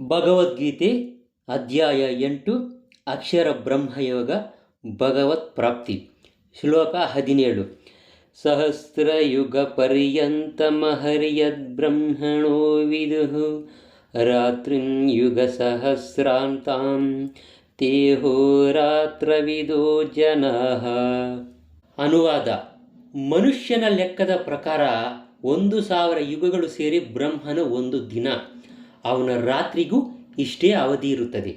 ಭಗವದ್ಗೀತೆ ಅಧ್ಯಾಯ ಎಂಟು, ಅಕ್ಷರ ಬ್ರಹ್ಮಯೋಗ, ಭಗವತ್ ಪ್ರಾಪ್ತಿ. ಶ್ಲೋಕ ಹದಿನೇಳು. ಸಹಸ್ರಯುಗ ಪರ್ಯಂತಮಹರ್ಯದ್ ಬ್ರಹ್ಮಣೋ ವಿದುಃ ರಾತ್ರಿಂ ಯುಗ ಸಹಸ್ರಾಂತಾಂ ತೇಹೋರಾತ್ರವಿದೋ ಜನ. ಅನುವಾದ. ಮನುಷ್ಯನ ಲೆಕ್ಕದ ಪ್ರಕಾರ ಒಂದು ಸಾವಿರ ಯುಗಗಳು ಸೇರಿ ಬ್ರಹ್ಮನ ಒಂದು ದಿನ. ಅವನ ರಾತ್ರಿಗೂ ಇಷ್ಟೇ ಅವಧಿ ಇರುತ್ತದೆ.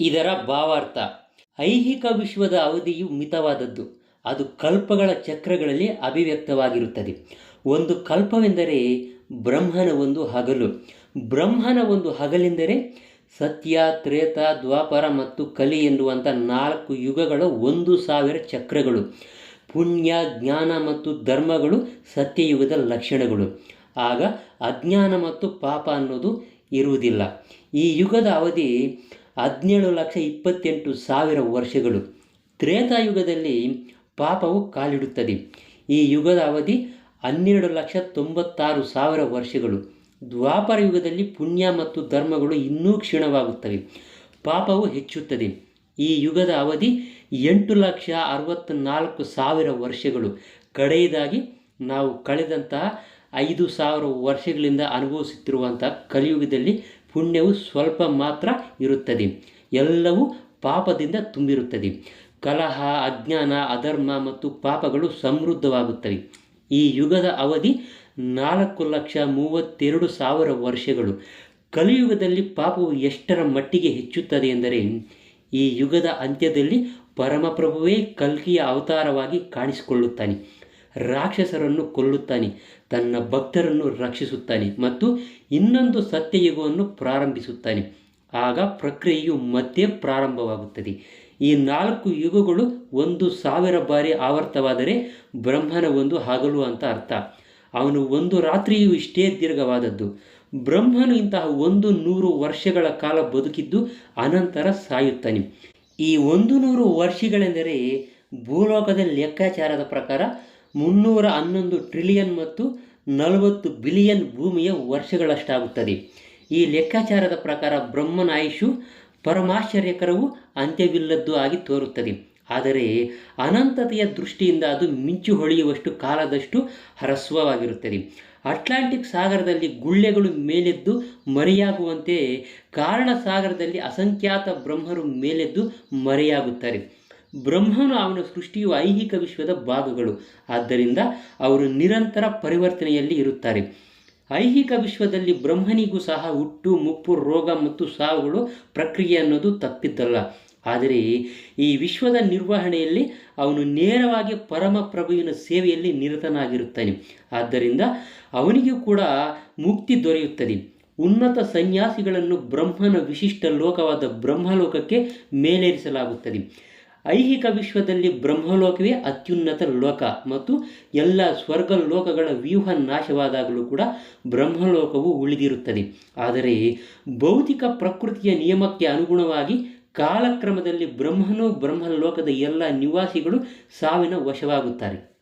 ಇದರ ಭಾವಾರ್ಥ, ಐಹಿಕ ವಿಶ್ವದ ಅವಧಿಯು ಮಿತವಾದದ್ದು. ಅದು ಕಲ್ಪಗಳ ಚಕ್ರಗಳಲ್ಲಿ ಅಭಿವ್ಯಕ್ತವಾಗಿರುತ್ತದೆ. ಒಂದು ಕಲ್ಪವೆಂದರೆ ಬ್ರಹ್ಮನ ಒಂದು ಹಗಲು. ಬ್ರಹ್ಮನ ಒಂದು ಹಗಲೆಂದರೆ ಸತ್ಯ, ತ್ರೇತ, ದ್ವಾಪರ ಮತ್ತು ಕಲಿ ಎನ್ನುವಂಥ ನಾಲ್ಕು ಯುಗಗಳ ಒಂದು ಸಾವಿರ ಚಕ್ರಗಳು. ಪುಣ್ಯ, ಜ್ಞಾನ ಮತ್ತು ಧರ್ಮಗಳು ಸತ್ಯಯುಗದ ಲಕ್ಷಣಗಳು. ಆಗ ಅಜ್ಞಾನ ಮತ್ತು ಪಾಪ ಅನ್ನೋದು ಇರುವುದಿಲ್ಲ. ಈ ಯುಗದ ಅವಧಿ ಹದಿನೇಳು ಲಕ್ಷ ಇಪ್ಪತ್ತೆಂಟು ಸಾವಿರ ವರ್ಷಗಳು. ತ್ರೇತಾಯುಗದಲ್ಲಿ ಪಾಪವು ಕಾಲಿಡುತ್ತದೆ. ಈ ಯುಗದ ಅವಧಿ ಹನ್ನೆರಡು ಲಕ್ಷ ತೊಂಬತ್ತಾರು ಸಾವಿರ ವರ್ಷಗಳು. ದ್ವಾಪರ ಯುಗದಲ್ಲಿ ಪುಣ್ಯ ಮತ್ತು ಧರ್ಮಗಳು ಇನ್ನೂ ಕ್ಷೀಣವಾಗುತ್ತವೆ. ಪಾಪವು ಹೆಚ್ಚುತ್ತದೆ. ಈ ಯುಗದ ಅವಧಿ ಎಂಟು ಲಕ್ಷ ಅರವತ್ತ್ನಾಲ್ಕು ಸಾವಿರ ವರ್ಷಗಳು. ಕಡೆಯದಾಗಿ ನಾವು ಕಳೆದಂತಹ ಐದು ಸಾವಿರ ವರ್ಷಗಳಿಂದ ಅನುಭವಿಸುತ್ತಿರುವಂಥ ಕಲಿಯುಗದಲ್ಲಿ ಪುಣ್ಯವು ಸ್ವಲ್ಪ ಮಾತ್ರ ಇರುತ್ತದೆ. ಎಲ್ಲವೂ ಪಾಪದಿಂದ ತುಂಬಿರುತ್ತದೆ. ಕಲಹ, ಅಜ್ಞಾನ, ಅಧರ್ಮ ಮತ್ತು ಪಾಪಗಳು ಸಮೃದ್ಧವಾಗುತ್ತವೆ. ಈ ಯುಗದ ಅವಧಿ ನಾಲ್ಕು ಲಕ್ಷ ಮೂವತ್ತೆರಡು ಸಾವಿರ ವರ್ಷಗಳು. ಕಲಿಯುಗದಲ್ಲಿ ಪಾಪವು ಎಷ್ಟರ ಮಟ್ಟಿಗೆ ಹೆಚ್ಚುತ್ತದೆ ಎಂದರೆ, ಈ ಯುಗದ ಅಂತ್ಯದಲ್ಲಿ ಪರಮಪ್ರಭುವೇ ಕಲ್ಕಿಯ ಅವತಾರವಾಗಿ ಕಾಣಿಸಿಕೊಳ್ಳುತ್ತಾನೆ. ರಾಕ್ಷಸರನ್ನು ಕೊಲ್ಲುತ್ತಾನೆ, ತನ್ನ ಭಕ್ತರನ್ನು ರಕ್ಷಿಸುತ್ತಾನೆ ಮತ್ತು ಇನ್ನೊಂದು ಸತ್ಯಯುಗವನ್ನು ಪ್ರಾರಂಭಿಸುತ್ತಾನೆ. ಆಗ ಪ್ರಕ್ರಿಯೆಯು ಮತ್ತೆ ಪ್ರಾರಂಭವಾಗುತ್ತದೆ. ಈ ನಾಲ್ಕು ಯುಗಗಳು ಒಂದು ಸಾವಿರ ಬಾರಿ ಆವರ್ತವಾದರೆ ಬ್ರಹ್ಮನ ಒಂದು ಹಗಲು ಅಂತ ಅರ್ಥ. ಅವನು ಒಂದು ರಾತ್ರಿಯು ಇಷ್ಟೇ ದೀರ್ಘವಾದದ್ದು. ಬ್ರಹ್ಮನು ಇಂತಹ ಒಂದು ನೂರು ವರ್ಷಗಳ ಕಾಲ ಬದುಕಿದ್ದು ಅನಂತರ ಸಾಯುತ್ತಾನೆ. ಈ ಒಂದು ನೂರು ವರ್ಷಗಳೆಂದರೆ ಭೂಲೋಕದ ಲೆಕ್ಕಾಚಾರದ ಪ್ರಕಾರ ಮುನ್ನೂರ ಹನ್ನೊಂದು ಟ್ರಿಲಿಯನ್ ಮತ್ತು ನಲವತ್ತು ಬಿಲಿಯನ್ ಭೂಮಿಯ ವರ್ಷಗಳಷ್ಟಾಗುತ್ತದೆ. ಈ ಲೆಕ್ಕಾಚಾರದ ಪ್ರಕಾರ ಬ್ರಹ್ಮನ ಆಯುಷು ಪರಮಾಶ್ಚರ್ಯಕರವು ಅಂತ್ಯವಿಲ್ಲದ್ದು ಆಗಿ ತೋರುತ್ತದೆ. ಆದರೆ ಅನಂತತೆಯ ದೃಷ್ಟಿಯಿಂದ ಅದು ಮಿಂಚು ಹೊಳೆಯುವಷ್ಟು ಕಾಲದಷ್ಟು ಹರಸ್ವವಾಗಿರುತ್ತದೆ. ಅಟ್ಲಾಂಟಿಕ್ ಸಾಗರದಲ್ಲಿ ಗುಳ್ಳೆಗಳು ಮೇಲೆದ್ದು ಮರೆಯಾಗುವಂತೆ ಕಾರಣ ಸಾಗರದಲ್ಲಿ ಅಸಂಖ್ಯಾತ ಬ್ರಹ್ಮರು ಮೇಲೆದ್ದು ಮರೆಯಾಗುತ್ತಾರೆ. ಬ್ರಹ್ಮನು ಅವನ ಸೃಷ್ಟಿಯು ಐಹಿಕ ವಿಶ್ವದ ಭಾಗಗಳು. ಆದ್ದರಿಂದ ಅವರು ನಿರಂತರ ಪರಿವರ್ತನೆಯಲ್ಲಿ ಇರುತ್ತಾರೆ. ಐಹಿಕ ವಿಶ್ವದಲ್ಲಿ ಬ್ರಹ್ಮನಿಗೂ ಸಹ ಹುಟ್ಟು, ಮುಪ್ಪು, ರೋಗ ಮತ್ತು ಸಾವುಗಳು ಪ್ರಕ್ರಿಯೆ ಅನ್ನೋದು ತಪ್ಪಿದ್ದಲ್ಲ. ಆದರೆ ಈ ವಿಶ್ವದ ನಿರ್ವಹಣೆಯಲ್ಲಿ ಅವನು ನೇರವಾಗಿ ಪರಮ ಪ್ರಭುವಿನ ಸೇವೆಯಲ್ಲಿ ನಿರತನಾಗಿರುತ್ತಾನೆ. ಆದ್ದರಿಂದ ಅವನಿಗೂ ಕೂಡ ಮುಕ್ತಿ ದೊರೆಯುತ್ತದೆ. ಉನ್ನತ ಸನ್ಯಾಸಿಗಳನ್ನು ಬ್ರಹ್ಮನ ವಿಶಿಷ್ಟ ಲೋಕವಾದ ಬ್ರಹ್ಮಲೋಕಕ್ಕೆ ಮೇಲೇರಿಸಲಾಗುತ್ತದೆ. ಐಹಿಕ ವಿಶ್ವದಲ್ಲಿ ಬ್ರಹ್ಮಲೋಕವೇ ಅತ್ಯುನ್ನತ ಲೋಕ ಮತ್ತು ಎಲ್ಲ ಸ್ವರ್ಗ ಲೋಕಗಳ ವ್ಯೂಹ ನಾಶವಾದಾಗಲೂ ಕೂಡ ಬ್ರಹ್ಮಲೋಕವು ಉಳಿದಿರುತ್ತದೆ. ಆದರೆ ಭೌತಿಕ ಪ್ರಕೃತಿಯ ನಿಯಮಕ್ಕೆ ಅನುಗುಣವಾಗಿ ಕಾಲಕ್ರಮದಲ್ಲಿ ಬ್ರಹ್ಮನು ಬ್ರಹ್ಮಲೋಕದ ಎಲ್ಲ ನಿವಾಸಿಗಳು ಸಾವಿನ ವಶವಾಗುತ್ತಾರೆ.